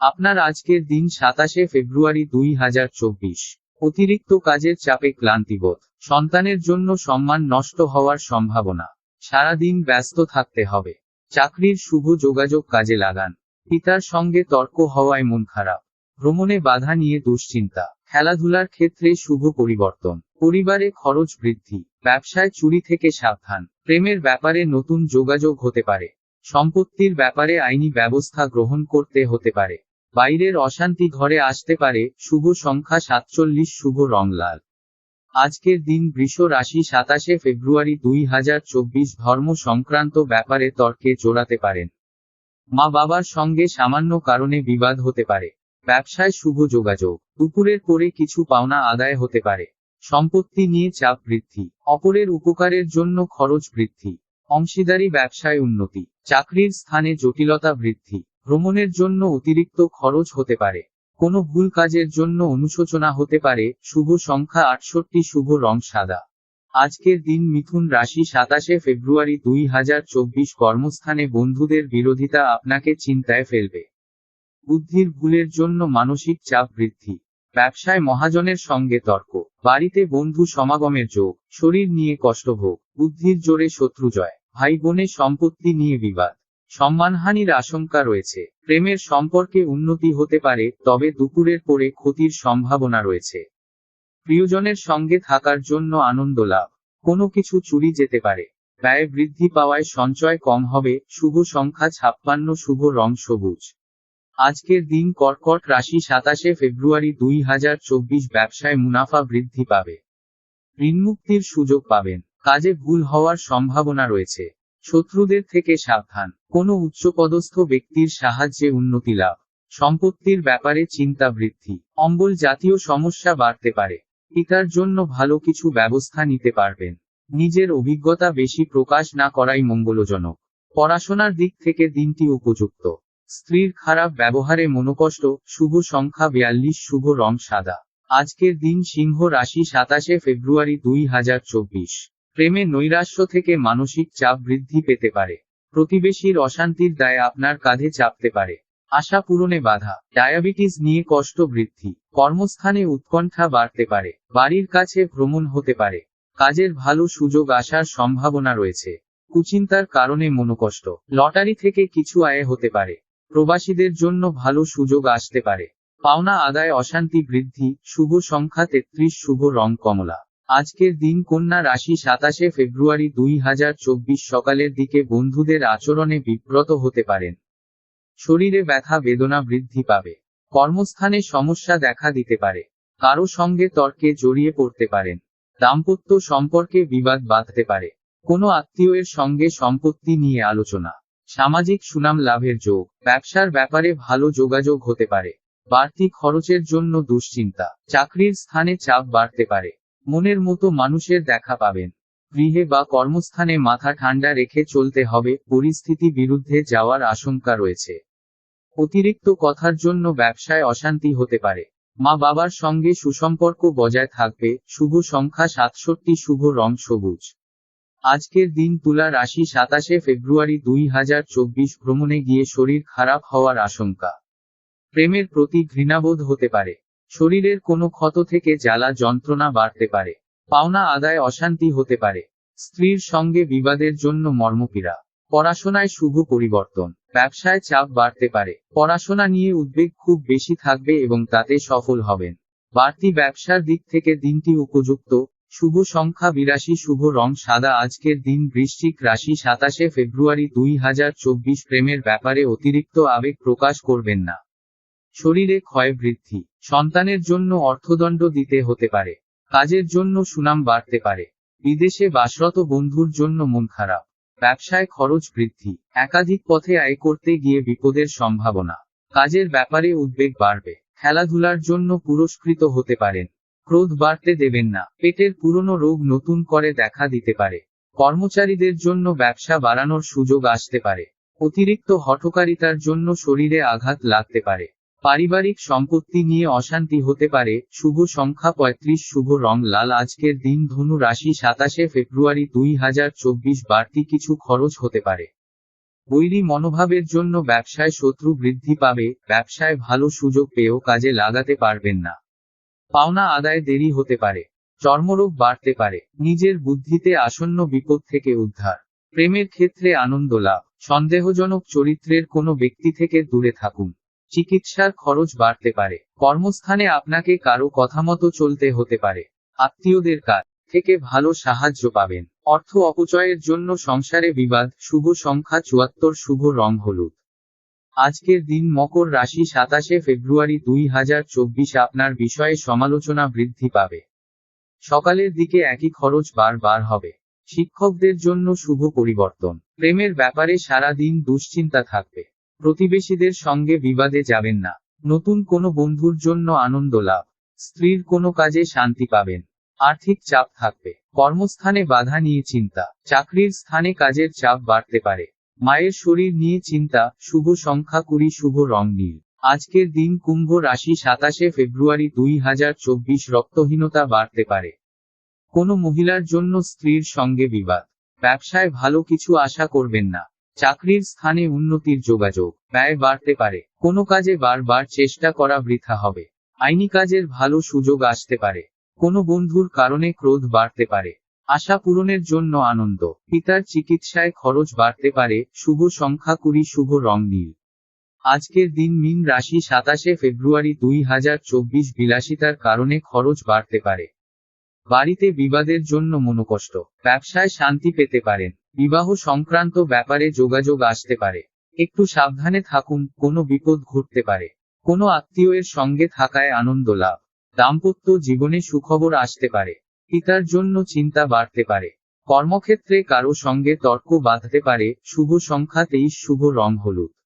আপনার আজকের দিন সাতাশে ফেব্রুয়ারি দুই হাজার চব্বিশ। অতিরিক্ত কাজের চাপে ক্লান্তিবোধ। সন্তানের জন্য সম্মান নষ্ট হওয়ার সম্ভাবনা। সারাদিন ব্যস্ত থাকতে হবে। চাকরির শুভ যোগাযোগ কাজে লাগান। পিতার সঙ্গে তর্ক হওয়ায় মন খারাপ। ভ্রমণে বাধা নিয়ে দুশ্চিন্তা। খেলাধুলার ক্ষেত্রে শুভ পরিবর্তন। পরিবারে খরচ বৃদ্ধি। ব্যবসায় চুরি থেকে সাবধান। প্রেমের ব্যাপারে নতুন যোগাযোগ হতে পারে। সম্পত্তির ব্যাপারে আইনি ব্যবস্থা গ্রহণ করতে হতে পারে। বাইরের অশান্তি ঘরে আসতে পারে, শুভ সংখ্যা সাতচল্লিশ, শুভ রং লাল। আজকের দিন বৃষ রাশি সাতাশে ফেব্রুয়ারি দুই হাজার চব্বিশ ধর্ম সংক্রান্ত ব্যাপারে তর্কে জোড়াতে পারেন। মা বাবার সঙ্গে সামান্য কারণে বিবাদ হতে পারে। ব্যবসায় শুভ যোগাযোগ। দুপুরের পরে কিছু পাওনা আদায় হতে পারে। সম্পত্তি নিয়ে চাপ বৃদ্ধি। অপরের উপকারের জন্য খরচ বৃদ্ধি। অংশীদারি ব্যবসায় উন্নতি। চাকরির স্থানে জটিলতা বৃদ্ধি। ভ্রমণের জন্য অতিরিক্ত খরচ হতে পারে। কোনো ভুল কাজের জন্য অনুশোচনা হতে পারে। শুভ সংখ্যা আটষট্টি, শুভ রং সাদা। আজকের দিন মিথুন রাশি সাতাশে ফেব্রুয়ারি দুই হাজার চব্বিশ কর্মস্থানে বন্ধুদের বিরোধিতা আপনাকে চিন্তায় ফেলবে। বুদ্ধির ভুলের জন্য মানসিক চাপ বৃদ্ধি। ব্যবসায় মহাজনের সঙ্গে তর্ক। বাড়িতে বন্ধু সমাগমের যোগ। শরীর নিয়ে কষ্টভোগ। বুদ্ধির জোরে শত্রু জয় ভাই বোনের সম্পত্তি নিয়ে বিবাদ। সম্মানহানির আশঙ্কা রয়েছে। প্রেমের সম্পর্কে উন্নতি হতে পারে, তবে দুপুরের পরে ক্ষতির সম্ভাবনা রয়েছে। প্রিয়জনের সঙ্গে থাকার জন্য আনন্দ লাভ। কোনো কিছু চুরি যেতে পারে। ব্যয় বৃদ্ধি পাওয়ায় সঞ্চয় কম হবে, শুভ সংখ্যা ছাপ্পান্ন, শুভ রং সবুজ। আজকের দিন কর্কট রাশি সাতাশে ফেব্রুয়ারি দুই হাজার চব্বিশ ব্যবসায় মুনাফা বৃদ্ধি পাবে। ঋণমুক্তির সুযোগ পাবেন। কাজে ভুল হওয়ার সম্ভাবনা রয়েছে। শত্রুদের থেকে সাবধান। কোনো উচ্চপদস্থ ব্যক্তির সাহায্যে উন্নতি লাভ। সম্পত্তির ব্যাপারে চিন্তা বৃদ্ধি। অম্বল জাতীয় সমস্যা বাড়তে পারে। পিতার জন্য ভালো কিছু ব্যবস্থা নিতে পারবেন। নিজের অভিজ্ঞতা বেশি প্রকাশ না করাই মঙ্গলজনক। পড়াশোনার দিক থেকে দিনটি উপযুক্ত। স্ত্রীর খারাপ ব্যবহারে মনোকষ্ট, শুভ সংখ্যা বিয়াল্লিশ, শুভ রং সাদা। আজকের দিন সিংহ রাশি সাতাশে ফেব্রুয়ারি দুই হাজার চব্বিশ। প্রেমে নৈরাশ্য থেকে মানসিক চাপ বৃদ্ধি পেতে পারে। প্রতিবেশীর অশান্তির দায় আপনার কাঁধে চাপতে পারে। আশা পূরণে বাধা। ডায়াবেটিস নিয়ে কষ্ট বৃদ্ধি। কর্মস্থানে উৎকণ্ঠা বাড়তে পারে। বাড়ির কাছে ভ্রমণ হতে পারে। কাজের ভালো সুযোগ আসার সম্ভাবনা রয়েছে। কুচিন্তার কারণে মনোকষ্ট। লটারি থেকে কিছু আয় হতে পারে। প্রবাসীদের জন্য ভালো সুযোগ আসতে পারে। পাওনা আদায় অশান্তি বৃদ্ধি। শুভ সংখ্যা তেত্রিশ, শুভ রং কমলা। আজকের দিন কন্যা রাশি সাতাশে ফেব্রুয়ারি দুই হাজার চব্বিশ সকালের দিকে বন্ধুদের আচরণে বিব্রত হতে পারেন। শরীরে ব্যথা, বেদনা বৃদ্ধি পাবে। কর্মস্থানে সমস্যা দেখা দিতে পারে। কারও সঙ্গে তর্কে জড়িয়ে পড়তে পারেন। দাম্পত্য সম্পর্কে বিবাদ বাঁধতে পারে। কোনো আত্মীয়ের সঙ্গে সম্পত্তি নিয়ে আলোচনা। সামাজিক সুনাম লাভের যোগ। ব্যবসার ব্যাপারে ভালো যোগাযোগ হতে পারে। বাড়তি খরচের জন্য দুশ্চিন্তা। চাকরির স্থানে চাপ বাড়তে পারে। মনের মতো মানুষের দেখা পাবেন। গৃহে বা কর্মস্থানে মাথা ঠান্ডা রেখে চলতে হবে, পরিস্থিতি বিরুদ্ধে যাওয়ার আশঙ্কা রয়েছে। অতিরিক্ত কথার জন্য ব্যবসায় অশান্তি হতে পারে। মা বাবার সঙ্গে সুসম্পর্ক বজায় থাকবে, শুভ সংখ্যা সাতষট্টি, শুভ রং সবুজ। আজকের দিন তুলা রাশি সাতাশে ফেব্রুয়ারি দুই হাজার চব্বিশ ভ্রমণে গিয়ে শরীর খারাপ হওয়ার আশঙ্কা। প্রেমের প্রতি ঘৃণাবোধ হতে পারে। শরীরের কোনো ক্ষত থেকে জ্বালা যন্ত্রণা বাড়তে পারে, পাওনা আদায় অশান্তি হতে পারে, স্ত্রীর সঙ্গে বিবাদের জন্য মর্মপীড়া, পড়াশোনায় শুভ পরিবর্তন, ব্যবসায় চাপ বাড়তে পারে, পড়াশোনা নিয়ে উদ্বেগ খুব বেশি থাকবে এবং তাতে সফল হবেন। বাড়তি ব্যবসার দিক থেকে দিনটি উপযুক্ত, শুভ সংখ্যা বিরাশি, শুভ রং সাদা, আজকের দিন বৃশ্চিক রাশি সাতাশে ফেব্রুয়ারি দুই হাজার চব্বিশ, প্রেমের ব্যাপারে অতিরিক্ত আবেগ প্রকাশ করবেন না। শরীরে ক্ষয় বৃদ্ধি। সন্তানের জন্য অর্থদণ্ড দিতে হতে পারে, কাজের জন্য সুনাম বাড়তে পারে, বিদেশে বাসরত বন্ধুর জন্য মন খারাপ, ব্যবসায় খরচ বৃদ্ধি, একাধিক পথে আয় করতে গিয়ে বিপদের সম্ভাবনা, কাজের ব্যাপারে উদ্বেগ বাড়বে, খেলাধুলার জন্য পুরস্কৃত হতে পারেন, ক্রোধ বাড়তে দেবেন না, পেটের পুরনো রোগ নতুন করে দেখা দিতে পারে, কর্মচারীদের জন্য ব্যবসা বাড়ানোর সুযোগ আসতে পারে, অতিরিক্ত হঠকারিতার জন্য শরীরে আঘাত লাগতে পারে পারিবারিক সম্পত্তি নিয়ে অশান্তি হতে পারে, শুভ সংখ্যা পঁয়ত্রিশ, শুভ রং লাল। আজকের দিন ধনু রাশি সাতাশে ফেব্রুয়ারি দুই হাজার চব্বিশ, বাড়তি কিছু খরচ হতে পারে। বৈরী মনোভাবের জন্য ব্যবসায় শত্রু বৃদ্ধি পাবে, ব্যবসায় ভালো সুযোগ পেয়েও কাজে লাগাতে পারবেন না। পাওনা আদায় দেরি হতে পারে, চর্মরোগ বাড়তে পারে, নিজের বুদ্ধিতে আসন্ন বিপদ থেকে উদ্ধার। প্রেমের ক্ষেত্রে আনন্দ লাভ, সন্দেহজনক চরিত্রের কোনো ব্যক্তি থেকে দূরে থাকুন। চিকিৎসার খরচ বাড়তে পারে। কর্মস্থানে আপনাকে কারও কথামতো চলতে হতে পারে। আত্মীয়দের কাছ থেকে ভালো সাহায্য পাবেন। অর্থ অপচয়ের জন্য সংসারে বিবাদ, শুভ সংখ্যা চুয়াত্তর, শুভ রং হলুদ। আজকের দিন মকর রাশি সাতাশে ফেব্রুয়ারি দুই হাজার চব্বিশ আপনার বিষয়ে সমালোচনা বৃদ্ধি পাবে। সকালের দিকে একই খরচ বারবার হবে। শিক্ষকদের জন্য শুভ পরিবর্তন। প্রেমের ব্যাপারে সারা দিন দুশ্চিন্তা থাকবে। প্রতিবেশীদের সঙ্গে বিবাদে যাবেন না। নতুন কোনো বন্ধুর জন্য আনন্দ লাভ। স্ত্রীর কোনো কাজে শান্তি পাবেন। আর্থিক চাপ থাকবে। কর্মস্থানে বাধা নিয়ে চিন্তা। চাকরির স্থানে কাজের চাপ বাড়তে পারে। মায়ের শরীর নিয়ে চিন্তা। শুভ সংখ্যা কুড়ি, শুভ রং নীল। আজকের দিন কুম্ভ রাশি সাতাশে ফেব্রুয়ারি দুই হাজার চব্বিশ রক্তহীনতা বাড়তে পারে। কোনো মহিলার জন্য স্ত্রীর সঙ্গে বিবাদ। ব্যবসায় ভালো কিছু আশা করবেন না। চাকরির স্থানে উন্নতির যোগাযোগ ব্যয় বাড়তে পারে। কোনো কাজে বারবার চেষ্টা করা বৃথা হবে। আইনি কাজের ভালো সুযোগ আসতে পারে। কোনো বন্ধুর কারণে ক্রোধ বাড়তে পারে। আশা পূরণের জন্য আনন্দ। পিতার চিকিৎসায় খরচ বাড়তে পারে। শুভ সংখ্যা কুড়ি, শুভ রং নীল। আজকের দিন মিন রাশি সাতাশে ফেব্রুয়ারি দুই হাজার চব্বিশ বিলাসিতার কারণে খরচ বাড়তে পারে। বাড়িতে বিবাদের জন্য মনোকষ্ট। ব্যবসায় শান্তি পেতে পারেন। বিবাহ সংক্রান্ত ব্যাপারে যোগাযোগ আসতে পারে। একটু সাবধানে থাকুন, কোনো বিপদ ঘটতে পারে। কোনো আত্মীয়ের সঙ্গে থাকায় আনন্দ লাভ। দাম্পত্য জীবনে সুখবর আসতে পারে। পিতার জন্য চিন্তা বাড়তে পারে। কর্মক্ষেত্রে কারও সঙ্গে তর্ক বাঁধতে পারে। শুভ সংখ্যা তেইশ, শুভ রং হলুদ।